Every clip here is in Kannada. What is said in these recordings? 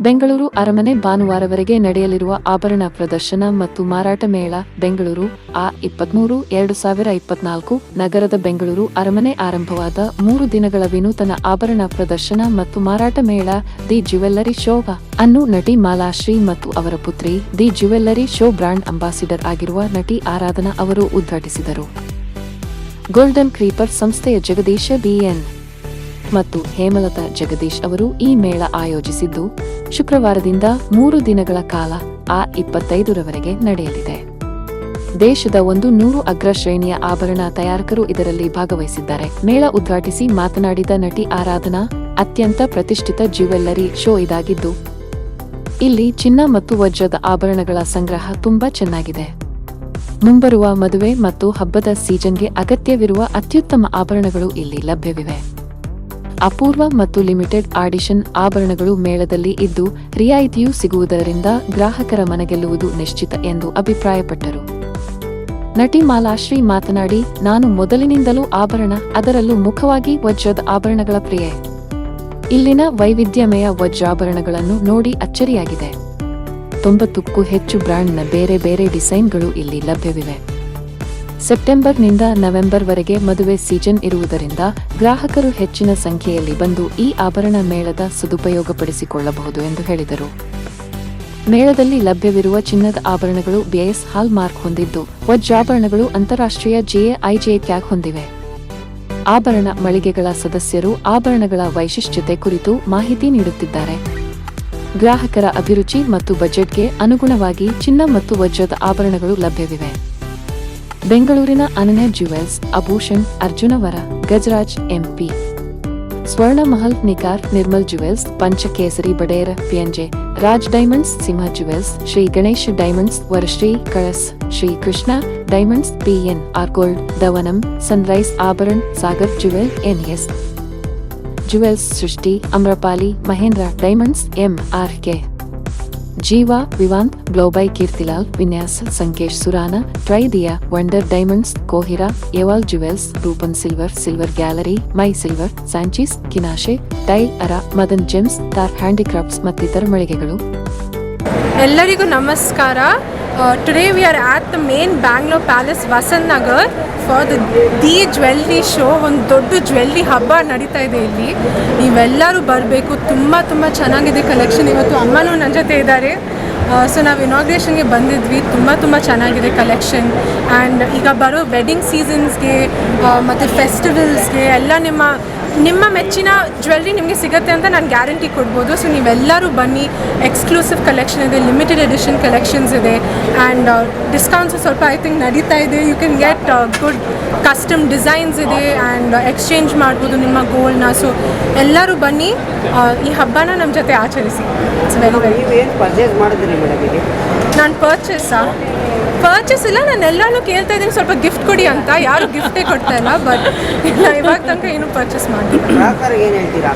ಬೆಂಗಳೂರು ಅರಮನೆ ಭಾನುವಾರವರೆಗೆ ನಡೆಯಲಿರುವ ಆಭರಣ ಪ್ರದರ್ಶನ ಮತ್ತು ಮಾರಾಟ ಮೇಳ ಬೆಂಗಳೂರು, ಆ ಇಪ್ಪತ್ಮೂರು, ಎರಡು ಸಾವಿರ ಇಪ್ಪತ್ನಾಲ್ಕು, ನಗರದ ಬೆಂಗಳೂರು ಅರಮನೆ ಆರಂಭವಾದ ಮೂರು ದಿನಗಳ ವಿನೂತನ ಆಭರಣ ಪ್ರದರ್ಶನ ಮತ್ತು ಮಾರಾಟ ಮೇಳ ದಿ ಜ್ಯುವೆಲ್ಲರಿ ಶೋ ಅನ್ನು ನಟಿ ಮಾಲಾಶ್ರೀ ಮತ್ತು ಅವರ ಪುತ್ರಿ the jewellery show brand ambassador ಆಗಿರುವ ನಟಿ ಆರಾಧನಾ ಅವರು ಉದ್ಘಾಟಿಸಿದರು. ಗೋಲ್ಡನ್ ಕ್ರೀಪರ್ ಸಂಸ್ಥೆಯ ಜಗದೀಶ ಬಿಎನ್ ಮತ್ತು ಹೇಮಲತಾ ಜಗದೀಶ್ ಅವರು ಈ ಮೇಳ ಆಯೋಜಿಸಿದ್ದು ಶುಕ್ರವಾರದಿಂದ ಮೂರು ದಿನಗಳ ಕಾಲ ಆ ಇಪ್ಪತ್ತೈದರವರೆಗೆ ನಡೆಯಲಿದೆ. ದೇಶದ ಒಂದು ನೂರು ಅಗ್ರ ಶ್ರೇಣಿಯ ಆಭರಣ ತಯಾರಕರು ಇದರಲ್ಲಿ ಭಾಗವಹಿಸಿದ್ದಾರೆ. ಮೇಳ ಉದ್ಘಾಟಿಸಿ ಮಾತನಾಡಿದ ನಟಿ ಆರಾಧನಾ, ಅತ್ಯಂತ ಪ್ರತಿಷ್ಠಿತ ಜ್ಯುವೆಲ್ಲರಿ ಶೋ ಇದಾಗಿದ್ದು, ಇಲ್ಲಿ ಚಿನ್ನ ಮತ್ತು ವಜ್ರದ ಆಭರಣಗಳ ಸಂಗ್ರಹ ತುಂಬಾ ಚೆನ್ನಾಗಿದೆ. ಮುಂಬರುವ ಮದುವೆ ಮತ್ತು ಹಬ್ಬದ ಸೀಸನ್ಗೆ ಅಗತ್ಯವಿರುವ ಅತ್ಯುತ್ತಮ ಆಭರಣಗಳು ಇಲ್ಲಿ ಲಭ್ಯವಿವೆ. ಅಪೂರ್ವ ಮತ್ತು ಲಿಮಿಟೆಡ್ ಆಡಿಷನ್ ಆಭರಣಗಳು ಮೇಳದಲ್ಲಿ ಇದ್ದು, ರಿಯಾಯಿತಿಯೂ ಸಿಗುವುದರಿಂದ ಗ್ರಾಹಕರ ಮನಗೆಲ್ಲುವುದು ನಿಶ್ಚಿತ ಎಂದು ಅಭಿಪ್ರಾಯಪಟ್ಟರು. ನಟಿ ಮಾಲಾಶ್ರೀ ಮಾತನಾಡಿ, ನಾನು ಮೊದಲಿನಿಂದಲೂ ಆಭರಣ, ಅದರಲ್ಲೂ ಮುಖವಾಗಿ ವಜ್ರದ ಆಭರಣಗಳ ಪ್ರಿಯೆ. ಇಲ್ಲಿನ ವೈವಿಧ್ಯಮಯ ವಜ್ರಾಭರಣಗಳನ್ನು ನೋಡಿ ಅಚ್ಚರಿಯಾಗಿದೆ. ತೊಂಬತ್ತಕ್ಕೂ ಹೆಚ್ಚು ಬ್ರ್ಯಾಂಡ್ನ ಬೇರೆ ಬೇರೆ ಡಿಸೈನ್ಗಳು ಇಲ್ಲಿ ಲಭ್ಯವಿವೆ. ಸೆಪ್ಟೆಂಬರ್ನಿಂದ ನವೆಂಬರ್ವರೆಗೆ ಮದುವೆ ಸೀಸನ್ ಇರುವುದರಿಂದ ಗ್ರಾಹಕರು ಹೆಚ್ಚಿನ ಸಂಖ್ಯೆಯಲ್ಲಿ ಬಂದು ಈ ಆಭರಣ ಮೇಳದ ಸದುಪಯೋಗಪಡಿಸಿಕೊಳ್ಳಬಹುದು ಎಂದು ಹೇಳಿದರು. ಮೇಳದಲ್ಲಿ ಲಭ್ಯವಿರುವ ಚಿನ್ನದ ಆಭರಣಗಳು ಬಿಎಸ್ ಹಾಲ್ ಮಾರ್ಕ್ ಹೊಂದಿದ್ದು ವಜ್ರಾಭರಣಗಳು ಅಂತಾರಾಷ್ಟ್ರೀಯ ಜಿಎಐಜೆ ಟ್ಯಾಗ್ ಹೊಂದಿವೆ. ಆಭರಣ ಮಳಿಗೆಗಳ ಸದಸ್ಯರು ಆಭರಣಗಳ ವೈಶಿಷ್ಟ್ಯತೆ ಕುರಿತು ಮಾಹಿತಿ ನೀಡುತ್ತಿದ್ದಾರೆ. ಗ್ರಾಹಕರ ಅಭಿರುಚಿ ಮತ್ತು ಬಜೆಟ್ಗೆ ಅನುಗುಣವಾಗಿ ಚಿನ್ನ ಮತ್ತು ವಜ್ರದ ಆಭರಣಗಳು ಲಭ್ಯವಿವೆ. ಬೆಂಗಳೂರಿನ ಅನನ್ಯ ಜ್ಯುವೆಲ್ಸ್ ಅಭೂಷಣ್ ಅರ್ಜುನವರ ಗಜರಾಜ್ ಎಂಪಿ ಸ್ವರ್ಣ ಮಹಲ್ ನಿಕಾರ್ Nirmal jewels Panchakesari ಬಡೇರ PNJ Raj diamonds Simha jewels Shri Ganesh diamonds Varashri Kalash Shri Krishna diamonds PN R gold ದವನಂ sunrise Abharan Sagar jewel NS jewels Srishti Amrapali Mahendra diamonds M R K ಜೀವಾ, ವಿವಾಂತ್ ಗ್ಲೋಬೈ ಕೀರ್ತಿಲಾಲ್, ವಿನ್ಯಾಸ, ಸಂಕೇಶ್, ಸುರಾನ, ಟ್ರೈದಿಯಾ, ವಂಡರ್ ಡೈಮಂಡ್ಸ್, ಕೋಹಿರಾ ಎವಾಲ್ jewels, ರೂಪನ್ silver silver gallery, my silver, ಸ್ಯಾಂಚೀಸ್, ಕಿನಾಶೆ, ಟೈಲ್ ಅರ, ಮದನ್ ಜೆಮ್ಸ್, ತಾರ್ ಹ್ಯಾಂಡಿಕ್ರಾಫ್ಟ್ಸ್ ಮತ್ತಿತರ ಮಳಿಗೆಗಳು. ಎಲ್ಲರಿಗೂ ನಮಸ್ಕಾರ. Today we are at the main Bangalore palace Vasant Nagar for the the jewellery show ಒಂದು ದೊಡ್ಡ ಜ್ವೆಲ್ರಿ ಹಬ್ಬ ನಡೀತಾ ಇದೆ ಇಲ್ಲಿ. ನೀವೆಲ್ಲರೂ ಬರಬೇಕು. ತುಂಬ ತುಂಬ ಚೆನ್ನಾಗಿದೆ ಕಲೆಕ್ಷನ್ ಇವತ್ತು ಅಮ್ಮನೂ ನನ್ನ ಜೊತೆ ಇದ್ದಾರೆ. ಸೊ ನಾವು ಇನಾಗ್ರೇಷನ್ಗೆ ಬಂದಿದ್ವಿ. ತುಂಬ ತುಂಬ ಚೆನ್ನಾಗಿದೆ ಕಲೆಕ್ಷನ್ ಆ್ಯಂಡ್ ಈಗ ಬರೋ ವೆಡ್ಡಿಂಗ್ ಸೀಸನ್ಸ್ಗೆ ಮತ್ತು ಫೆಸ್ಟಿವಲ್ಸ್ಗೆ ಎಲ್ಲ ನಿಮ್ಮ ನಿಮ್ಮ ಮೆಚ್ಚಿನ ಜ್ಯುವೆಲ್ರಿ ನಿಮಗೆ ಸಿಗುತ್ತೆ ಅಂತ ನಾನು ಗ್ಯಾರಂಟಿ ಕೊಡ್ಬೋದು. ಸೊ ನೀವೆಲ್ಲರೂ ಬನ್ನಿ. ಎಕ್ಸ್ಕ್ಲೂಸಿವ್ ಕಲೆಕ್ಷನ್ ಇದೆ ಲಿಮಿಟೆಡ್ ಎಡಿಷನ್ ಕಲೆಕ್ಷನ್ಸ್ ಇದೆ. ಆ್ಯಂಡ್ ಡಿಸ್ಕೌಂಟ್ಸ್ ಸ್ವಲ್ಪ ಐ ಥಿಂಕ್ ನಡೀತಾ ಇದೆ. You can get good custom designs ಇದೆ ಆ್ಯಂಡ್ ಎಕ್ಸ್ಚೇಂಜ್ ಮಾಡ್ಬೋದು ನಿಮ್ಮ ಗೋಲ್ಡ್ನ ಸೊ ಎಲ್ಲರೂ ಬನ್ನಿ. ಈ ಹಬ್ಬನ ನಮ್ಮ ಜೊತೆ ಆಚರಿಸಿ. ಇಟ್ಸ್ ವೆರಿ ವೆರಿ ಪರ್ಚೇಸ್ ಮಾಡಿದ್ರಿ ಮೇಡಮ್ ನಾನು ಪರ್ಚೇಸಾ ಪರ್ಚೇಸ್ ಇಲ್ಲ ನಾನು ಎಲ್ಲಾನು ಕೇಳ್ತಾ ಇದ್ದೀನಿ ಸ್ವಲ್ಪ ಗಿಫ್ಟ್ ಕೊಡಿ ಅಂತ. ಯಾರು ಗಿಫ್ಟೇ ಕೊಡ್ತಾ ಇಲ್ಲ ಬಟ್ ಇಲ್ಲ ಇವಾಗ ತನಕ ಏನು ಪರ್ಚೇಸ್ ಮಾಡಿ ಗ್ರಾಹಕರಿಗೆ ಏನು ಹೇಳ್ತೀರಾ?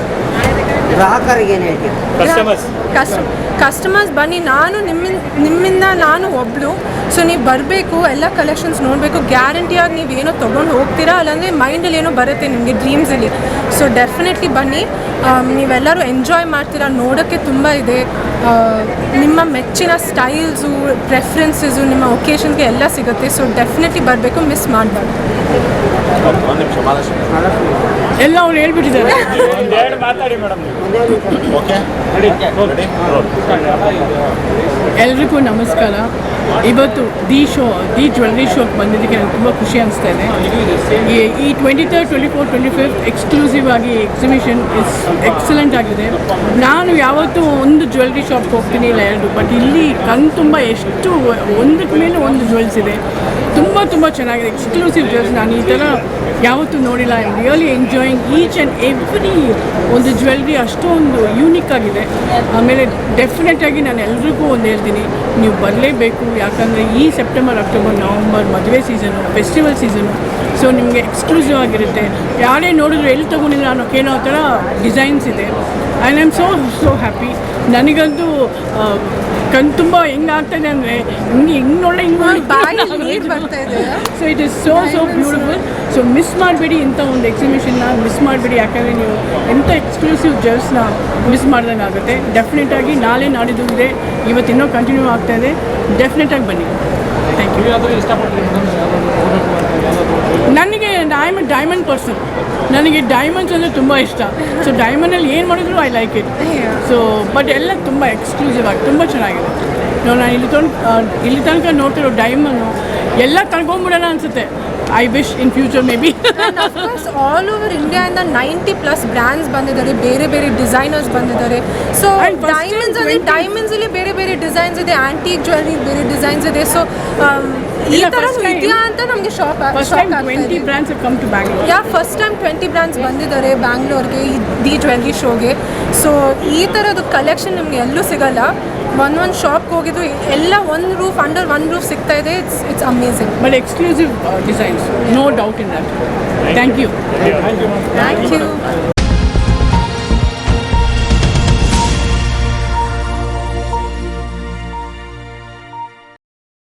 ಗ್ರಾಹಕರಿಗೆ ಏನು ಹೇಳ್ತೀರಾ? ಕಸ್ಟಮರ್ಸ್ ಕಸ್ಟಮ್ ಕಸ್ಟಮರ್ಸ್ ಬನ್ನಿ ನಾನು ನಿಮ್ಮ ನಿಮ್ಮಿಂದ ನಾನು ಒಬ್ಳು. ಸೊ ನೀವು ಬರಬೇಕು ಎಲ್ಲ ಕಲೆಕ್ಷನ್ಸ್ ನೋಡಬೇಕು. ಗ್ಯಾರಂಟಿಯಾಗಿ ನೀವು ಏನೋ ತೊಗೊಂಡು ಹೋಗ್ತೀರಾ? ಅಲ್ಲಾಂದರೆ ಮೈಂಡಲ್ಲಿ ಏನೋ ಬರುತ್ತೆ ನಿಮಗೆ ಡ್ರೀಮ್ಸಲ್ಲಿ ಸೊ ಡೆಫಿನೆಟ್ಲಿ ಬನ್ನಿ. ನೀವೆಲ್ಲರೂ ಎಂಜಾಯ್ ಮಾಡ್ತೀರಾ? ನೋಡೋಕ್ಕೆ ತುಂಬ ಇದೆ. ನಿಮ್ಮ ಮೆಚ್ಚಿನ ಸ್ಟೈಲ್ಸು ಪ್ರೆಫರೆನ್ಸಸ್ಸು ನಿಮ್ಮ ಒಕೇಶನ್ಗೆ ಎಲ್ಲ ಸಿಗುತ್ತೆ. ಸೊ ಡೆಫಿನೆಟ್ಲಿ ಬರಬೇಕು ಮಿಸ್ ಮಾಡಬಾರ್ದು. ಎಲ್ಲ ಅವ್ರು ಹೇಳ್ಬಿಟ್ಟಿದ್ದಾರೆ. ಎಲ್ರಿಗೂ ನಮಸ್ಕಾರ. ಇವತ್ತು ದಿ ಶೋ ದಿ ಜ್ಯುವೆಲ್ರಿ ಶೋಗೆ ಬಂದಿದ್ದಕ್ಕೆ ನನಗೆ ತುಂಬ ಖುಷಿ ಅನಿಸ್ತಾ ಇದೆ. ಈ- ಈ twenty third twenty four twenty fifth exclusive ಆಗಿ ಎಕ್ಸಿಬಿಷನ್ ಇಸ್ ಎಕ್ಸಲೆಂಟ್ ಆಗಿದೆ. ನಾನು ಯಾವತ್ತೂ ಒಂದು ಜ್ಯುವೆಲ್ರಿ ಶಾಪ್ಗೆ ಹೋಗ್ತೀನಿ ಇಲ್ಲ ಎರಡು ಬಟ್ ಇಲ್ಲಿ ಕಣ್ ತುಂಬ ಎಷ್ಟು ಒಂದಕ್ಕೆ ಮೇಲೆ ಒಂದು ಜ್ಯುವೆಲ್ಸ್ ಇದೆ. ತುಂಬ ತುಂಬ ಚೆನ್ನಾಗಿದೆ. ಎಕ್ಸ್ಕ್ಲೂಸಿವ್ ಜ್ಯುವೆಲ್ಸ್ ನಾನು ಈ ಥರ ಯಾವತ್ತೂ ನೋಡಿಲ್ಲ. I really enjoying each and every ಒಂದು ಜ್ಯುವೆಲ್ರಿ ಅಷ್ಟೊಂದು ಯೂನಿಕ್ ಆಗಿದೆ. ಆಮೇಲೆ ಡೆಫಿನೆಟ್ಟಾಗಿ ನಾನು ಎಲ್ರಿಗೂ ಒಂದು ಹೇಳ್ತೀನಿ. ನೀವು ಬರಲೇಬೇಕು. ಯಾಕಂದರೆ ಈ ಸೆಪ್ಟೆಂಬರ್ ಅಕ್ಟೋಬರ್ ನವಂಬರ್ ಮದುವೆ ಸೀಸನು ಫೆಸ್ಟಿವಲ್ ಸೀಸನು ಸೊ ನಿಮಗೆ ಎಕ್ಸ್ಕ್ಲೂಸಿವ್ ಆಗಿರುತ್ತೆ. ಯಾರೇ ನೋಡಿದ್ರು ಎಲ್ಲಿ ತೊಗೊಂಡಿದ್ರು ಅನ್ನೋ ಏನೋ ಥರ ಡಿಸೈನ್ಸ್ ಇದೆ. And I am so so happy ನನಗಂತೂ ಕಣ್ ತುಂಬ ಹೆಂಗಾಗ್ತದೆ ಅಂದರೆ ಹಿಂಗೆ ಹಿಂಗೆ ನೋಡಲೇ ಹಿಂಗೆ ಬಾಯಿ ಬರ್ತಾ ಇದೆ. So it is so so beautiful so miss ಮಾಡಬೇಡಿ ಇಂಥ ಒಂದು ಎಕ್ಸಿಬಿಷನ್ನ ಮಿಸ್ ಮಾಡಬೇಡಿ. ಯಾಕಂದರೆ ನೀವು ಎಂಥ ಎಕ್ಸ್ಕ್ಲೂಸಿವ್ ಜರ್ಸ್ನ ಮಿಸ್ ಮಾಡ್ದಂಗೆ ಆಗುತ್ತೆ. ಡೆಫಿನೆಟಾಗಿ ನಾಳೆ ನಾಡಿದ್ದು ಇದೆ. ಇವತ್ತು ಇನ್ನೂ ಕಂಟಿನ್ಯೂ ಆಗ್ತಾ ಇದೆ. ಡೆಫಿನೆಟಾಗಿ ಬನ್ನಿ. ಥ್ಯಾಂಕ್ ಯು ನನಗೆ I am a diamond person ನನಗೆ ಡೈಮಂಡ್ಸ್ ಅಂದರೆ ತುಂಬ ಇಷ್ಟ. ಸೊ ಡೈಮಂಡಲ್ಲಿ ಏನು ಮಾಡಿದ್ರು I like it so but ಎಲ್ಲ ತುಂಬ ಎಕ್ಸ್ಕ್ಲೂಸಿವ್ ಆಗಿ ತುಂಬ ಚೆನ್ನಾಗಿದೆ. ನಾವು ನಾನು ಇಲ್ಲಿ ತನಕ ಇಲ್ಲಿ ತನಕ ನೋಡ್ತಿರೋ ಡೈಮಂಡು ಎಲ್ಲ ತಗೊಂಡ್ಬಿಡೋಣ ಅನಿಸುತ್ತೆ. I wish in future may be all over ಇಂಡಿಯಾಯಿಂದ ninety plus brands ಬಂದಿದ್ದಾರೆ ಬೇರೆ ಬೇರೆ ಡಿಸೈನರ್ಸ್ ಬಂದಿದ್ದಾರೆ. ಸೊ ಡೈಮಂಡ್ಸ್ ಅಲ್ಲಿ ಡೈಮಂಡ್ಸ್ ಅಲ್ಲಿ ಬೇರೆ ಬೇರೆ ಡಿಸೈನ್ಸ್ ಇದೆ ಆಂಟಿಕ್ ಜ್ಯುವೆಲ್ರಿ ಬೇರೆ ಡಿಸೈನ್ಸ್ ಇದೆ. ಸೊ ಈ time- ಇದೆಯಾ ಅಂತ ನಮಗೆ shop first time twenty brands come to Bangalore yeah first time twenty brands ಬಂದಿದ್ದಾರೆ ಬ್ಯಾಂಗ್ಳೂರ್ಗೆ ದಿ ಜ್ಯುವೆಲ್ರಿ ಶೋಗೆ ಸೊ ಈ ಥರದ್ದು ಕಲೆಕ್ಷನ್ ನಿಮಗೆ ಎಲ್ಲೂ ಸಿಗಲ್ಲ. ಒಂದೊಂದು ಶಾಪ್ಗೆ ಹೋಗಿದ್ದು ಎಲ್ಲ ಒಂದು ರೂಫ್ ಅಂಡರ್ ಒನ್ ರೂಫ್ ಸಿಗ್ತಾ ಇದೆ. It's it's amazing but exclusive designs no doubt in that thank you thank you